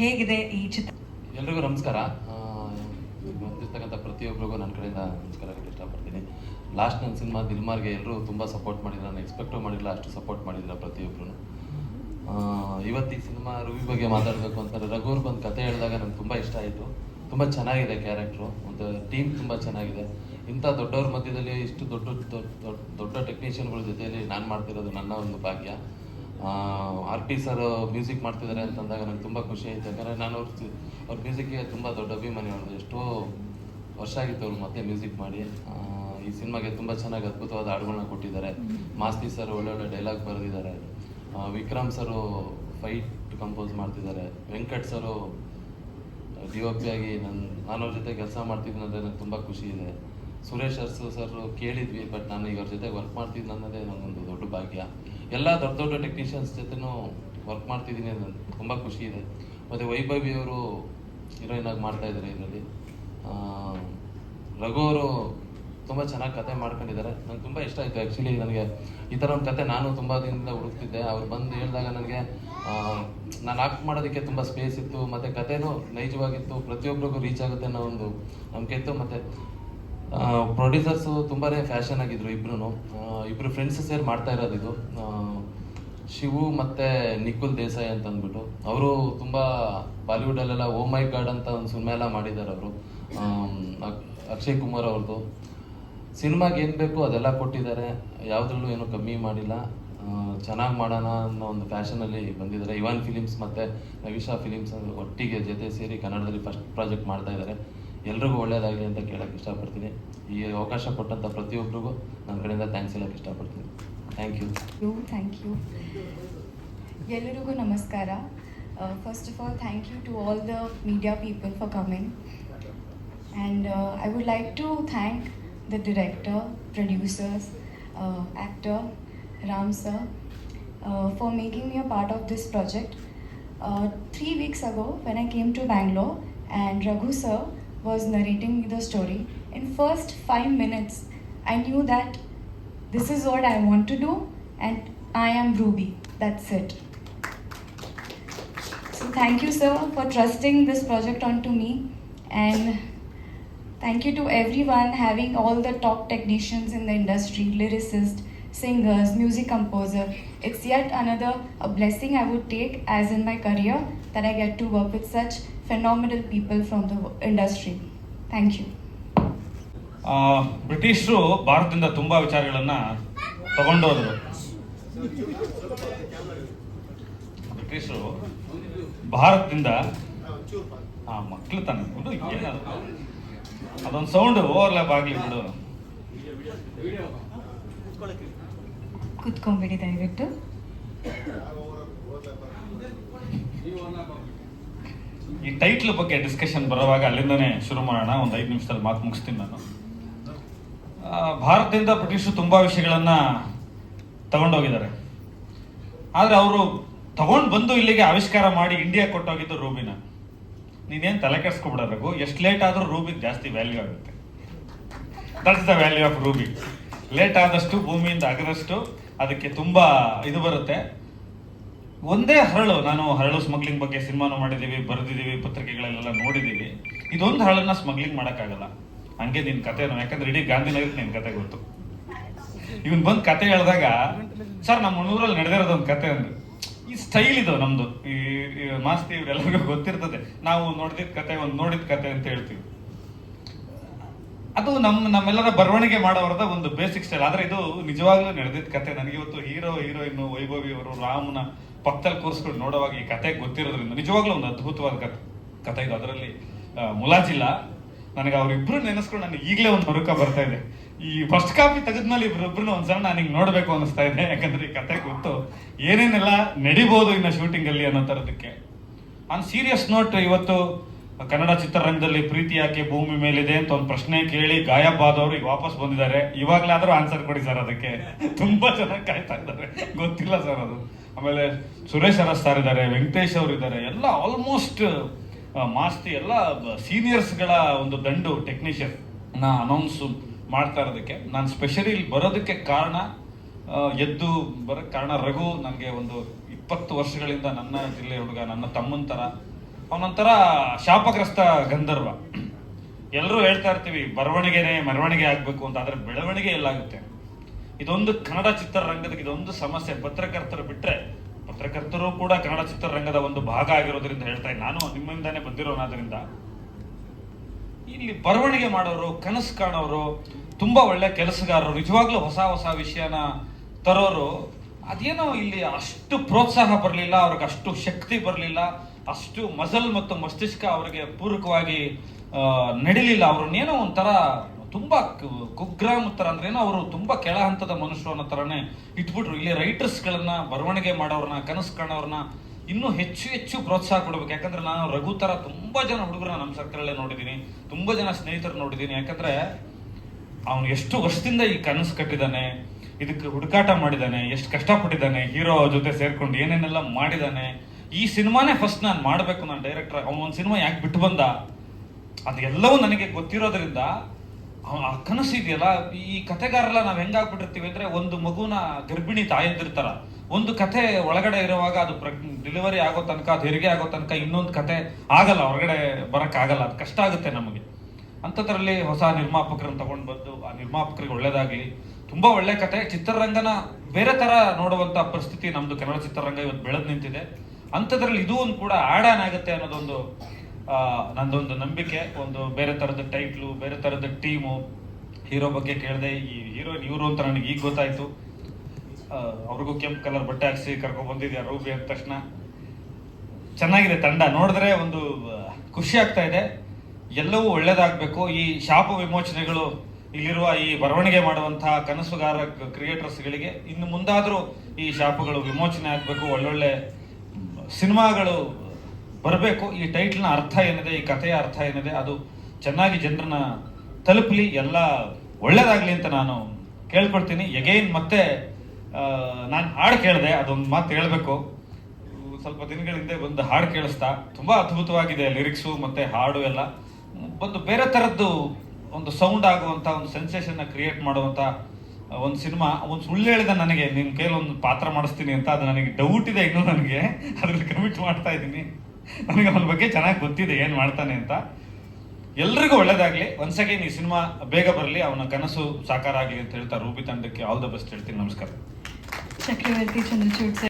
ಹೇಗಿದೆ ಈ ಚಿತ್ರ? ಎಲ್ರಿಗೂ ನಮಸ್ಕಾರ. ಬಂದಿರ್ತಕ್ಕಂಥ ಪ್ರತಿಯೊಬ್ಬರಿಗೂ ನನ್ನ ಕಡೆಯಿಂದ ನಮಸ್ಕಾರ ಇಷ್ಟಪಡ್ತೀನಿ. ಲಾಸ್ಟ್ ನನ್ನ ಸಿನಿಮಾ ದಿಲ್ಮಾರ್ಗೆ ಎಲ್ಲರೂ ತುಂಬ ಸಪೋರ್ಟ್ ಮಾಡಿದ್ರು. ನಾನು ಎಕ್ಸ್ಪೆಕ್ಟೂ ಮಾಡಿಲ್ಲ, ಅಷ್ಟು ಸಪೋರ್ಟ್ ಮಾಡಿಲ್ಲ ಪ್ರತಿಯೊಬ್ಬರು ಇವತ್ತು ಈ ಸಿನಿಮಾ ರವಿ ಬಗ್ಗೆ ಮಾತಾಡಬೇಕು ಅಂತಾರೆ. ರಘುವ್ರು ಬಂದು ಕತೆ ಹೇಳಿದಾಗ ನಂಗೆ ತುಂಬ ಇಷ್ಟ ಆಯಿತು. ತುಂಬ ಚೆನ್ನಾಗಿದೆ ಕ್ಯಾರೆಕ್ಟ್ರು ಒಂದು ಟೀಮ್ ತುಂಬ ಚೆನ್ನಾಗಿದೆ. ಇಂಥ ದೊಡ್ಡವ್ರ ಮಧ್ಯದಲ್ಲಿ ಇಷ್ಟು ದೊಡ್ಡ ದೊಡ್ಡ ದೊಡ್ಡ ಟೆಕ್ನಿಷಿಯನ್ಗಳ ಜೊತೆಯಲ್ಲಿ ನಾನು ಮಾಡ್ತಿರೋದು ನನ್ನ ಒಂದು ಭಾಗ್ಯ. ಆರ್ ಟಿ ಸರ್ ಮ್ಯೂಸಿಕ್ ಮಾಡ್ತಿದ್ದಾರೆ ಅಂತಂದಾಗ ನಂಗೆ ತುಂಬ ಖುಷಿ ಆಯ್ತು. ಯಾಕಂದರೆ ನಾನು ಅವ್ರ ಅವ್ರ ಮ್ಯೂಸಿಕ್ಗೆ ತುಂಬ ದೊಡ್ಡ ಅಭಿಮಾನಿ. ಅವ್ರದ್ದು ಎಷ್ಟೋ ವರ್ಷ ಆಗಿತ್ತು ಅವ್ರು ಮತ್ತೆ ಮ್ಯೂಸಿಕ್ ಮಾಡಿ. ಈ ಸಿನಿಮಾಗೆ ತುಂಬ ಚೆನ್ನಾಗಿ ಅದ್ಭುತವಾದ ಹಾಡುಗಳನ್ನ ಕೊಟ್ಟಿದ್ದಾರೆ. ಮಾಸ್ತಿ ಸರ್ ಒಳ್ಳೊಳ್ಳೆ ಒಳ್ಳೆ ಡೈಲಾಗ್ ಬರೆದಿದ್ದಾರೆ ವಿಕ್ರಮ್ ಸರು ಫೈಟ್ ಕಂಪೋಸ್ ಮಾಡ್ತಿದ್ದಾರೆ. Venkat sir D O P ಆಗಿ ನನ್ನ ನಾನು ಅವ್ರ ಜೊತೆ ಕೆಲಸ ಮಾಡ್ತಿದ್ದೀನಿ ನನಗೆ ನಂಗೆ ತುಂಬ ಖುಷಿ ಇದೆ. ಸುರೇಶ್ ಅರ್ಸು ಸರ್ ಕೇಳಿದ್ವಿ ಬಟ್ ನಾನು ಈಗ ಅವ್ರ ಜೊತೆ ವರ್ಕ್ ಮಾಡ್ತಿದ್ದೆ ಅನ್ನೋದೇ ನನಗೊಂದು ದೊಡ್ಡ ಭಾಗ್ಯ. ಎಲ್ಲ ದೊಡ್ಡ ದೊಡ್ಡ ಟೆಕ್ನಿಷಿಯನ್ಸ್ ಜೊತೆನೂ ವರ್ಕ್ ಮಾಡ್ತಿದ್ದೀನಿ, ಅದು ತುಂಬ ಖುಷಿ ಇದೆ. ಮತ್ತು ವೈಭವಿ ಅವರು ಹೀರೋಯಿನ್ ಆಗಿ ಮಾಡ್ತಾ ಇದ್ದಾರೆ ಇದರಲ್ಲಿ. ರಘು ಅವರು ತುಂಬ ಚೆನ್ನಾಗಿ ಕತೆ ಮಾಡ್ಕೊಂಡಿದ್ದಾರೆ. ನಂಗೆ ತುಂಬ ಇಷ್ಟ ಆಯಿತು ಆ್ಯಕ್ಚುಲಿ ನನಗೆ ಈ ಥರ ಒಂದು ಕತೆ ನಾನು ತುಂಬ ದಿನದಿಂದ ಹುಡುಕ್ತಿದ್ದೆ. ಅವ್ರು ಬಂದು ಹೇಳಿದಾಗ ನನಗೆ ನಾನು ಆಕ್ಟ್ ಮಾಡೋದಕ್ಕೆ ತುಂಬ ಸ್ಪೇಸ್ ಇತ್ತು. ಮತ್ತು ಕತೆನೂ ನೈಜವಾಗಿತ್ತು. ಪ್ರತಿಯೊಬ್ಬರಿಗೂ ರೀಚ್ ಆಗುತ್ತೆ ಅನ್ನೋ ಒಂದು ನಂಬಿಕೆ ಇತ್ತು. ಮತ್ತು ಪ್ರೊಡ್ಯೂಸರ್ಸು ತುಂಬಾ ಫ್ಯಾಷನ್ ಆಗಿದ್ರು ಇಬ್ರು ಇಬ್ರು ಫ್ರೆಂಡ್ಸ್ ಸೇರಿ ಮಾಡ್ತಾ ಇರೋದು ಇದು. ಶಿವು ಮತ್ತೆ ನಿಖುಲ್ ದೇಸಾಯಿ ಅಂತ ಅಂದ್ಬಿಟ್ಟು ಅವರು ತುಂಬ ಬಾಲಿವುಡಲ್ಲೆಲ್ಲ ಓ ಮೈ ಗಾಡ್ ಅಂತ ಒಂದು ಸಿನಿಮಾ ಎಲ್ಲ ಮಾಡಿದ್ದಾರೆ ಅವರು. ಅಕ್ಷಯ್ ಕುಮಾರ್ ಅವ್ರದ್ದು ಸಿನಿಮಾಗೆ ಏನು ಬೇಕು ಅದೆಲ್ಲ ಕೊಟ್ಟಿದ್ದಾರೆ. ಯಾವುದ್ರಲ್ಲೂ ಏನು ಕಮ್ಮಿ ಮಾಡಿಲ್ಲ. ಚೆನ್ನಾಗಿ ಮಾಡೋಣ ಅನ್ನೋ ಒಂದು ಫ್ಯಾಷನಲ್ಲಿ ಬಂದಿದ್ದಾರೆ. ಇವಾನ್ ಫಿಲಿಮ್ಸ್ ಮತ್ತು ನವಿಶಾ ಫಿಲಿಮ್ಸ್ ಒಟ್ಟಿಗೆ ಜೊತೆ ಸೇರಿ ಕನ್ನಡದಲ್ಲಿ ಫಸ್ಟ್ ಪ್ರಾಜೆಕ್ಟ್ ಮಾಡ್ತಾ ಇದ್ದಾರೆ. ಎಲ್ರಿಗೂ ಒಳ್ಳೆಯದಾಗಲಿ ಅಂತ ಕೇಳೋಕ್ಕೆ ಇಷ್ಟಪಡ್ತೀನಿ. ಈ ಅವಕಾಶ ಕೊಟ್ಟಂಥ ಪ್ರತಿಯೊಬ್ಬರಿಗೂ ನನ್ನ ಕಡೆಯಿಂದ ಥ್ಯಾಂಕ್ಸ್ ಹೇಳಕ್ಕೆ ಇಷ್ಟಪಡ್ತೀನಿ. Thank you you thank you ಎಲ್ಲರಿಗೂ ನಮಸ್ಕಾರ. First of all thank you to all the media people for coming and I would like to thank the director producers actor Ram sir for making me a part of this project. 3 weeks ago, when I came to Bangalore, and Raghu sir was narrating the story, in first 5 minutes I knew that this is what I want to do and I am Ruby. That's it. So thank you sir for trusting this project onto me and thank you to everyone having all the top technicians in the industry, lyricists, singers, music composer. It's yet another a blessing I would take as in my career that I get to work with such phenomenal people from the industry. Thank you. ಬ್ರಿಟಿಷರು ಭಾರತದಿಂದ ತುಂಬಾ ವಿಚಾರಗಳನ್ನ ತಗೊಂಡೋದ್ರು ಬ್ರಿಟಿಷರು ಭಾರತದಿಂದ ಆ ಮಕ್ಳು ತಾನೆ ಅದೊಂದು ಸೌಂಡ್ ಓವರ್ಲ್ಯಾಪ್ ಆಗ್ಲಿ ಬಿಡು ಕುತ್ಕೊಂಡ್ಬಿಡಿ ದಯವಿಟ್ಟು. ಈ ಟೈಟ್ಲ್ ಬಗ್ಗೆ ಡಿಸ್ಕಷನ್ ಬರುವಾಗ ಅಲ್ಲಿಂದನೇ ಶುರು ಮಾಡೋಣ. ಒಂದು ಐದು ನಿಮಿಷದಲ್ಲಿ ಮಾತು ಮುಗಿಸ್ತೀನಿ ನಾನು. ಭಾರತದಿಂದ ಬ್ರಿಟಿಷರು ತುಂಬಾ ವಿಷಯಗಳನ್ನ ತಗೊಂಡೋಗಿದ್ದಾರೆ. ಆದರೆ ಅವರು ತಗೊಂಡು ಬಂದು ಇಲ್ಲಿಗೆ ಆವಿಷ್ಕಾರ ಮಾಡಿ ಇಂಡಿಯಾ ಕೊಟ್ಟೋಗಿದ್ದು ರೂಬಿನ. ನೀನೇನು ತಲೆ ಕೆಡಿಸ್ಕೊಬಿಡಬೇಕು ಎಷ್ಟು ಲೇಟ್ ಆದ್ರೂ ರೂಬಿ ಜಾಸ್ತಿ ವ್ಯಾಲ್ಯೂ ಆಗುತ್ತೆ. That's the value of ruby late ಆದಷ್ಟು, ಭೂಮಿಯಿಂದ ಅಗದಷ್ಟು ಅದಕ್ಕೆ ತುಂಬಾ ಇದು ಬರುತ್ತೆ. ಒಂದೇ ಹರಳು, ನಾನು ಹರಳು ಸ್ಮಗ್ಲಿಂಗ್ ಬಗ್ಗೆ ಸಿನಿಮಾನು ಮಾಡಿದೀವಿ ಬರೆದಿದ್ದೀವಿ, ಪತ್ರಿಕೆಗಳಲ್ಲೆಲ್ಲ ನೋಡಿದೀವಿ ಇದೊಂದು ಹರಳನ್ನ ಸ್ಮಗ್ಲಿಂಗ್ ಮಾಡೋಕ್ಕಾಗಲ್ಲ. ಹಂಗೆ ನಿನ್ ಕಥೆನು, ಯಾಕಂದ್ರೆ ಇಡೀ ಗಾಂಧಿನಗರಕ್ಕೆ ನಿನ್ನ ಕತೆ ಗೊತ್ತು. ಇವನ್ ಬಂದು ಕತೆ ಹೇಳಿದಾಗ, ಸರ್, ನಮ್ಮ ಊರಲ್ಲಿ ನಡೆದಿರೋದು ಒಂದು ಕತೆ ಅಂದ್ರೆ. ಈ ಸ್ಟೈಲ್ ಇದು ನಮ್ದು. ಈ ಮಾಸ್ತಿ ಇವ್ರೆಲ್ಲರಿಗೂ ಗೊತ್ತಿರ್ತದೆ. ನಾವು ನೋಡಿದ ಕತೆ, ಒಂದು ನೋಡಿದ ಕತೆ ಅಂತ ಹೇಳ್ತೀವಿ. ಅದು ನಮ್ಮ ನಮ್ಮೆಲ್ಲರ ಬರವಣಿಗೆ ಮಾಡೋರದ ಒಂದು ಬೇಸಿಕ್ ಸ್ಟೈಲ್ ಆದ್ರೆ ಇದು ನಿಜವಾಗ್ಲೂ ನಡೆದಿದ್ದ ಕತೆ. ನನಗೆ ಇವತ್ತು ಹೀರೋ, ಹೀರೋಯಿನ್ ವೈಭವಿ ಅವರು ರಾಮನ ಪಕ್ಕದಲ್ಲಿ ಕೂರಿಸ್ಕೊಂಡು ನೋಡುವಾಗ ಈ ಕತೆ ಗೊತ್ತಿರೋದ್ರಿಂದ, ನಿಜವಾಗ್ಲೂ ಒಂದು ಅದ್ಭುತವಾದ ಕತೆ ಕತೆ ಇದು. ಅದರಲ್ಲಿ ಮುಲಾಜಿಲ್ಲ. ನನಗೆ ಅವ್ರಿಬ್ರು ನೆನೆಸ್ಕೊಂಡು ನನಗೆ ಈಗಲೇ ಒಂದು ಮರುಕ ಬರ್ತಾ ಇದೆ. ಈ ಫಸ್ಟ್ ಕಾಪಿ ತೆಗೆದ್ಮೇಲೆ ಇಬ್ಬರೊಬ್ರು ಒಂದ್ಸಲ ನಾನು ಹಿಂಗೆ ನೋಡಬೇಕು ಅನಿಸ್ತಾ ಇದೆ. ಯಾಕಂದ್ರೆ ಈ ಕತೆ ಗೊತ್ತು. ಏನೇನೆಲ್ಲ ನಡಿಬೋದು ಇನ್ನು ಶೂಟಿಂಗ್ ಅಲ್ಲಿ ಅನ್ನೋ ತರದಕ್ಕೆ. ಆನ್ ಸೀರಿಯಸ್ ನೋಟ್ ಇವತ್ತು ಕನ್ನಡ ಚಿತ್ರರಂಗದಲ್ಲಿ ಪ್ರೀತಿ ಯಾಕೆ ಭೂಮಿ ಮೇಲಿದೆ ಅಂತ ಒಂದು ಪ್ರಶ್ನೆ ಕೇಳಿ ಗಾಯಬ್ ಆದವರು ಈಗ ವಾಪಸ್ ಬಂದಿದ್ದಾರೆ. ಇವಾಗ್ಲಾದ್ರೂ ಆನ್ಸರ್ ಕೊಡಿ ಸರ್ ಅದಕ್ಕೆ. ತುಂಬಾ ಚೆನ್ನಾಗಿ ಕಾಯ್ತಾ ಇದ್ದಾರೆ. ಗೊತ್ತಿಲ್ಲ ಸರ್ ಅದು. ಆಮೇಲೆ ಸುರೇಶ್ ಅರಸ್ ಸರ್ ಇದ್ದಾರೆ, ವೆಂಕಟೇಶ್ ಅವರು ಇದ್ದಾರೆ. ಎಲ್ಲ ಆಲ್ಮೋಸ್ಟ್ ಮಾಸ್ತಿ ಎಲ್ಲ ಸೀನಿಯರ್ಸ್ಗಳ ಒಂದು ದಂಡು ಟೆಕ್ನಿಷಿಯನ್ ನಾ ಅನೌನ್ಸ್ ಮಾಡ್ತಾ ಇರೋದಕ್ಕೆ. ನಾನು ಸ್ಪೆಷಲಿ ಇಲ್ಲಿ ಬರೋದಕ್ಕೆ ಕಾರಣ ಎದ್ದು ಬರೋಕ್ಕೆ ಕಾರಣ ರಘು. ನನಗೆ ಒಂದು ಇಪ್ಪತ್ತು ವರ್ಷಗಳಿಂದ ನನ್ನ ಜಿಲ್ಲೆ ಹುಡುಗ, ನನ್ನ ತಮ್ಮನ ಥರ ಅವನೊಂಥರ ಶಾಪಗ್ರಸ್ತ ಗಂಧರ್ವ. ಎಲ್ಲರೂ ಹೇಳ್ತಾ ಇರ್ತೀವಿ, ಬರವಣಿಗೆನೆ ಮೆರವಣಿಗೆ ಆಗ್ಬೇಕು ಅಂತ, ಆದ್ರೆ ಬೆಳವಣಿಗೆ ಎಲ್ಲಾಗುತ್ತೆ. ಇದೊಂದು ಕನ್ನಡ ಚಿತ್ರರಂಗದ, ಇದೊಂದು ಸಮಸ್ಯೆ. ಪತ್ರಕರ್ತರು ಬಿಟ್ರೆ, ಪತ್ರಕರ್ತರು ಕೂಡ ಕನ್ನಡ ಚಿತ್ರರಂಗದ ಒಂದು ಭಾಗ ಆಗಿರೋದ್ರಿಂದ ಹೇಳ್ತಾ ಇದ್ದೀನಿ ನಾನು ನಿಮ್ಮಿಂದಾನೇ ಬಂದಿರೋನಾದ್ರಿಂದ. ಇಲ್ಲಿ ಬರವಣಿಗೆ ಮಾಡೋರು, ಕನಸು ಕಾಣೋರು, ತುಂಬಾ ಒಳ್ಳೆ ಕೆಲಸಗಾರರು, ನಿಜವಾಗ್ಲೂ ಹೊಸ ಹೊಸ ವಿಷಯನ ತರೋರು, ಅದೇನೋ ಇಲ್ಲಿ ಅಷ್ಟು ಪ್ರೋತ್ಸಾಹ ಬರಲಿಲ್ಲ, ಅವ್ರಿಗೆ ಅಷ್ಟು ಶಕ್ತಿ ಬರಲಿಲ್ಲ. ಅಷ್ಟು ಮಸಲ್ ಮತ್ತು ಮಸ್ತಿಷ್ಕ ಅವರಿಗೆ ಪೂರಕವಾಗಿ ನಡೀಲಿಲ್ಲ. ಅವ್ರನ್ನೇನೋ ಒಂಥರ ತುಂಬಾ ಕುಗ್ರಾಮ್ ಥರ ಅಂದ್ರೆ ಏನೋ ಅವರು ತುಂಬಾ ಕೆಳ ಹಂತದ ಮನುಷ್ಯರು ಅನ್ನೋ ಥರನೇ ಇಟ್ಬಿಟ್ರು. ಇಲ್ಲಿ ರೈಟರ್ಸ್ ಗಳನ್ನ ಬರವಣಿಗೆ ಮಾಡೋರನ್ನ ಕನಸು ಕಾಣೋರನ್ನ ಇನ್ನೂ ಹೆಚ್ಚು ಹೆಚ್ಚು ಪ್ರೋತ್ಸಾಹ ಕೊಡ್ಬೇಕು. ಯಾಕಂದ್ರೆ ನಾನು ರಘು ತರ ತುಂಬಾ ಜನ ಹುಡುಗರನ್ನ ನಮ್ಮ ಸರ್ಕಲ್ ನೋಡಿದ್ದೀನಿ ತುಂಬ ಜನ ಸ್ನೇಹಿತರು ನೋಡಿದ್ದೀನಿ ಯಾಕಂದ್ರೆ ಅವನು ಎಷ್ಟು ವರ್ಷದಿಂದ ಈ ಕನಸು ಕಟ್ಟಿದಾನೆ, ಇದಕ್ಕೆ ಹುಡುಕಾಟ ಮಾಡಿದಾನೆ, ಎಷ್ಟು ಕಷ್ಟಪಟ್ಟಿದ್ದಾನೆ ಹೀರೋ ಜೊತೆ ಸೇರ್ಕೊಂಡು ಏನೇನೆಲ್ಲ ಮಾಡಿದಾನೆ. ಈ ಸಿನಿಮಾನೇ ಫಸ್ಟ್ ನಾನು ಮಾಡಬೇಕು ನಾನು ಡೈರೆಕ್ಟರ್ ಅವನ ಒಂದು ಸಿನಿಮಾ ಯಾಕೆ ಬಿಟ್ಟು ಬಂದ? ಅದೆಲ್ಲವೂ ನನಗೆ ಗೊತ್ತಿರೋದ್ರಿಂದ ಆ ಕನಸು ಇದೆಯಲ್ಲ? ಈ ಕಥೆಗಾರಲ್ಲ ನಾವು ಹೆಂಗಾಗ್ಬಿಟ್ಟಿರ್ತೀವಿ ಅಂದ್ರೆ ಒಂದು ಮಗುನ ಗರ್ಭಿಣಿ ತಾಯಂದಿರ್ತಾರ ಒಂದು ಕತೆ ಒಳಗಡೆ ಇರುವಾಗ ಅದು ಡೆಲಿವರಿ ಆಗೋ ತನಕ, ಅದು ಹೆರಿಗೆ ಆಗೋ ತನಕ ಇನ್ನೊಂದು ಕತೆ ಆಗಲ್ಲ, ಹೊರಗಡೆ ಬರಕ್ ಆಗಲ್ಲ. ಅದು ಕಷ್ಟ ಆಗುತ್ತೆ ನಮಗೆ. ಅಂಥದ್ರಲ್ಲಿ ಹೊಸ ನಿರ್ಮಾಪಕರನ್ನ ತಗೊಂಡು ಬಂದು, ಆ ನಿರ್ಮಾಪಕರಿಗೆ ಒಳ್ಳೇದಾಗ್ಲಿ. ತುಂಬಾ ಒಳ್ಳೆ ಕತೆ ಚಿತ್ರರಂಗನ ಬೇರೆ ತರ ನೋಡುವಂತ ಪರಿಸ್ಥಿತಿ ನಮ್ಮದು ಕನ್ನಡ ಚಿತ್ರರಂಗ ಇವತ್ತು ಬೆಳೆದು ನಿಂತಿದೆ. ಅಂಥದ್ರಲ್ಲಿ ಇದು ಒಂದು ಕೂಡ ಆಡ್ ಆನ್ ಆಗುತ್ತೆ ಅನ್ನೋದೊಂದು ನಂದೊಂದು ನಂಬಿಕೆ, ಒಂದು ಬೇರೆ ಥರದ ಟೈಟ್ಲು ಬೇರೆ ಥರದ ಟೀಮು ಹೀರೋ ಬಗ್ಗೆ ಕೇಳಿದೆ, ಈ ಹೀರೋ ಇವರು ಅಂತ ನನಗೆ ಈಗ ಗೊತ್ತಾಯಿತು. ಅವ್ರಿಗೂ ಕೆಂಪು ಕಲರ್ ಬಟ್ಟೆ ಹಾಕ್ಸಿ ಕರ್ಕೊಂಡು ರೂಬಿ ಅಂದ ತಕ್ಷಣ. ಚೆನ್ನಾಗಿದೆ ತಂಡ, ನೋಡಿದ್ರೆ ಒಂದು ಖುಷಿ ಆಗ್ತಾ ಇದೆ. ಎಲ್ಲವೂ ಒಳ್ಳೇದಾಗಬೇಕು. ಈ ಶಾಪ ವಿಮೋಚನೆಗಳು, ಇಲ್ಲಿರುವ ಈ ಬರವಣಿಗೆ ಮಾಡುವಂತಹ ಕನಸುಗಾರ ಕ್ರಿಯೇಟರ್ಸ್ಗಳಿಗೆ ಇನ್ನು ಮುಂದಾದರೂ ಈ ಶಾಪಗಳು ವಿಮೋಚನೆ ಆಗಬೇಕು, ಒಳ್ಳೊಳ್ಳೆ ಸಿನಿಮಾಗಳು ಬರಬೇಕು. ಈ ಟೈಟ್ಲ್ನ ಅರ್ಥ ಏನಿದೆ, ಈ ಕಥೆಯ ಅರ್ಥ ಏನಿದೆ, ಅದು ಚೆನ್ನಾಗಿ ಜನರನ್ನ ತಲುಪಲಿ, ಎಲ್ಲ ಒಳ್ಳೇದಾಗಲಿ ಅಂತ ನಾನು ಕೇಳ್ಕೊಳ್ತೀನಿ. ಎಗೈನ್ ಮತ್ತೆ ನಾನು ಹಾಡು ಕೇಳಿದೆ, ಅದೊಂದು ಮಾತು ಹೇಳಬೇಕು. ಸ್ವಲ್ಪ ದಿನಗಳ ಹಿಂದೆ ಒಂದು ಹಾಡು ಕೇಳಿಸ್ತಾ, ತುಂಬ ಅದ್ಭುತವಾಗಿದೆ ಲಿರಿಕ್ಸು ಮತ್ತೆ ಹಾಡು ಎಲ್ಲ. ಒಂದು ಬೇರೆ ಥರದ್ದು ಒಂದು ಸೌಂಡ್ ಆಗುವಂಥ ಒಂದು ಸೆನ್ಸೇಷನ್ನ ಕ್ರಿಯೇಟ್ ಮಾಡುವಂತ ಒಂದು ಸಿನಿಮಾ, ಒಂದು ಸುಳ್ಳು ಹೇಳಿದ ನನಗೆ ನಿಮ್ಮ ಕೈಲಿ ಒಂದು ಪಾತ್ರ ಮಾಡಿಸ್ತೀನಿ ಅಂತ ಅದು ನನಗೆ ಡೌಟ್ ಇದೆ ಇನ್ನೂ ನನಗೆ. ಅದ್ರಲ್ಲಿ ಕಮಿಟ್ ಮಾಡ್ತಾ ಇದ್ದೀನಿ. ನನಗೆ ಅವನ ಬಗ್ಗೆ ಚೆನ್ನಾಗಿ ಗೊತ್ತಿದೆ ಏನು ಮಾಡ್ತಾನೆ ಅಂತ. ಎಲ್ರಿಗೂ ಒಳ್ಳೇದಾಗಲಿ. ಒನ್ಸ್ ಅಗೇನ್ ಈ ಸಿನಿಮಾ ಬೇಗ ಬರಲಿ. ಅವನ ಕನಸು ಸಾಕಾರ ಆಗಲಿ ಅಂತ ಹೇಳ್ತಾ ರೂಪಿ ತಂಡಕ್ಕೆ ಆಲ್ ದ ಬೆಸ್ಟ್ ಹೇಳ್ತೀನಿ. ನಮಸ್ಕಾರ. ಚಕ್ರವರ್ತಿ ಚಂದ್ರಚೂಡ್